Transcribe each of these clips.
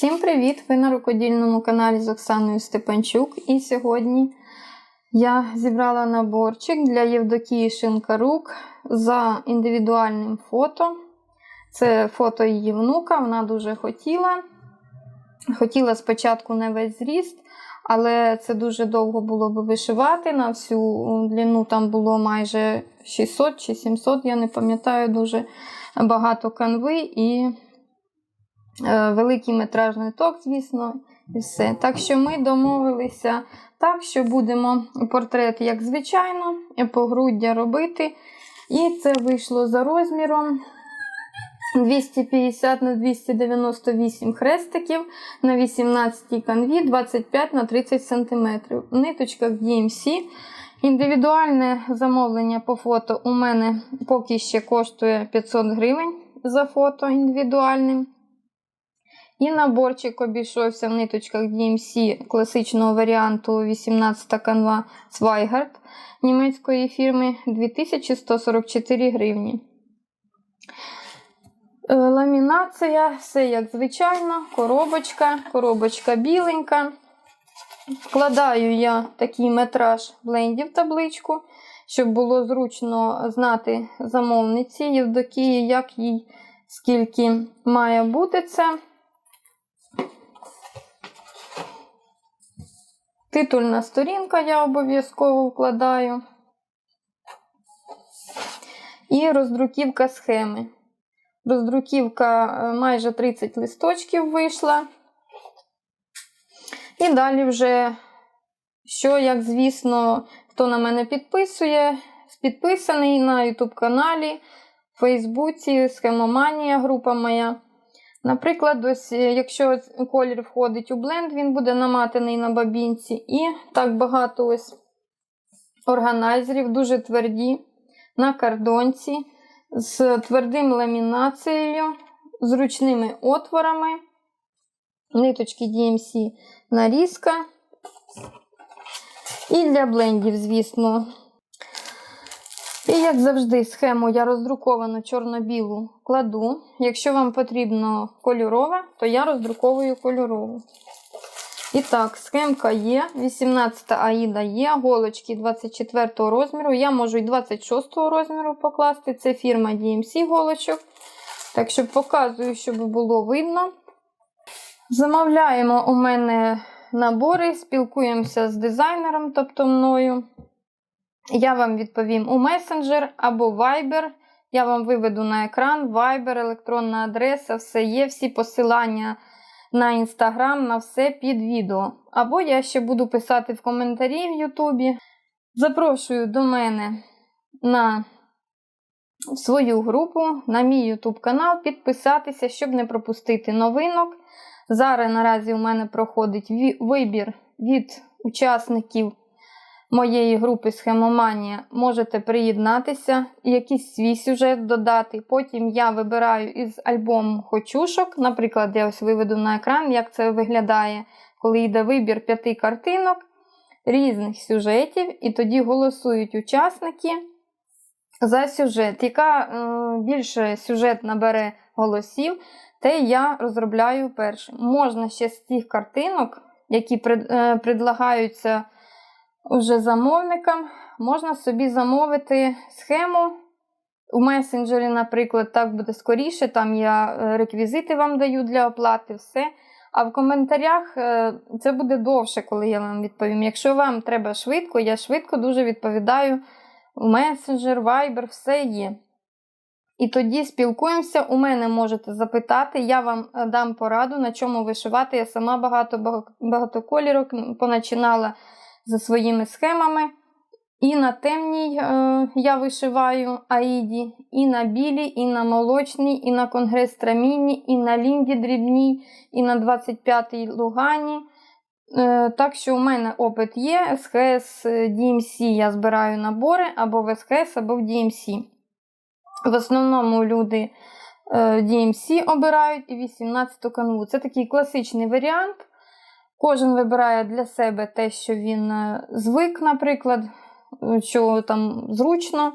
Всім привіт! Ви на рукодільному каналі з Оксаною Степанчук. І сьогодні я зібрала наборчик для Євдокії Шинкарук за індивідуальним фото. Це фото її внука, вона дуже хотіла. Хотіла спочатку не весь зріст, але це дуже довго було би вишивати. На всю длину там було майже 600 чи 700, я не пам'ятаю дуже багато канви і великий метражний ток, звісно, і все. Так що ми домовилися так, що будемо портрет, як звичайно, погруддя робити. І це вийшло за розміром. 250 на 298 хрестиків на 18 канві 25 на 30 см. В ниточках DMC. Індивідуальне замовлення по фото у мене поки ще коштує 500 гривень за фото індивідуальним. І наборчик обійшовся в ниточках DMC класичного варіанту 18 канва Zweigart німецької фірми 2144 гривні. Е, Ламінація, все як звичайно, коробочка, коробочка біленька. Вкладаю я такий метраж блендів в табличку, щоб було зручно знати замовниці Євдокії, як їй скільки має бути це. Титульна сторінка я обов'язково вкладаю. І роздруківка схеми. Роздруківка е, майже 30 листочків вийшла. І далі вже, що, як звісно, хто на мене підписує, підписаний на YouTube каналі, в Фейсбуці, схемоманія група моя. Наприклад, ось, е, якщо колір входить у бленд, він буде наматаний на бабінці. І так багато ось органайзерів, дуже тверді, на кардонці, з твердим ламінацією, зручними отворами, ниточки DMC нарізка. І для блендів, звісно. І, як завжди, схему я роздруковану чорно-білу кладу. Якщо вам потрібно кольорова, то я роздруковую кольорову. І так, схемка є, 18 аїда є, голочки 24 розміру. Я можу і 26 розміру покласти. Це фірма DMC голочок. Так що показую, щоб було видно. Замовляємо у мене набори, спілкуємося з дизайнером, тобто мною. Я вам відповім у месенджер або Viber. Я вам виведу на екран Viber, електронна адреса, все є, всі посилання на Instagram, на все під відео. Або я ще буду писати в коментарі в Ютубі. Запрошую до мене на свою групу, на мій YouTube канал, підписатися, щоб не пропустити новинок. Зараз наразі у мене проходить вибір від учасників моєї групи Схемоманія. Можете приєднатися, якийсь свій сюжет додати. Потім я вибираю із альбому хочушок. Наприклад, я ось виведу на екран, як це виглядає, коли йде вибір п'яти картинок різних сюжетів, і тоді голосують учасники за сюжет. Яка е, більше сюжет набере голосів, те я розробляю першим. Можна ще з тих картинок, які е, предлагаються уже замовникам, можна собі замовити схему. У месенджері, наприклад, так буде скоріше, там я е, реквізити вам даю для оплати, все. А в коментарях е, це буде довше, коли я вам відповім. Якщо вам треба швидко, я швидко дуже відповідаю. Месенджер, Viber, все є. І тоді спілкуємося. У мене можете запитати, я вам е, дам пораду, на чому вишивати. Я сама багато багато кольорок поначинала за своїми схемами. І на темній е, я вишиваю аїді, і на білій, і на молочній, і на конгрес трамінні, і на лінді дрібній, і на 25-й лугані. Е, так що у мене опит є. СХС DMC я збираю набори або в СХС, або в DMC. В основному люди е, DMC обирають і 18 канву. Це такий класичний варіант. Кожен вибирає для себе те, що він е, звик, наприклад, що там зручно.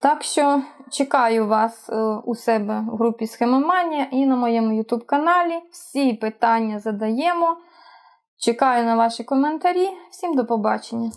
Так що чекаю вас е, у себе в групі Схемоманія і на моєму YouTube каналі. Всі питання задаємо. Чекаю на ваші коментарі. Всім до побачення!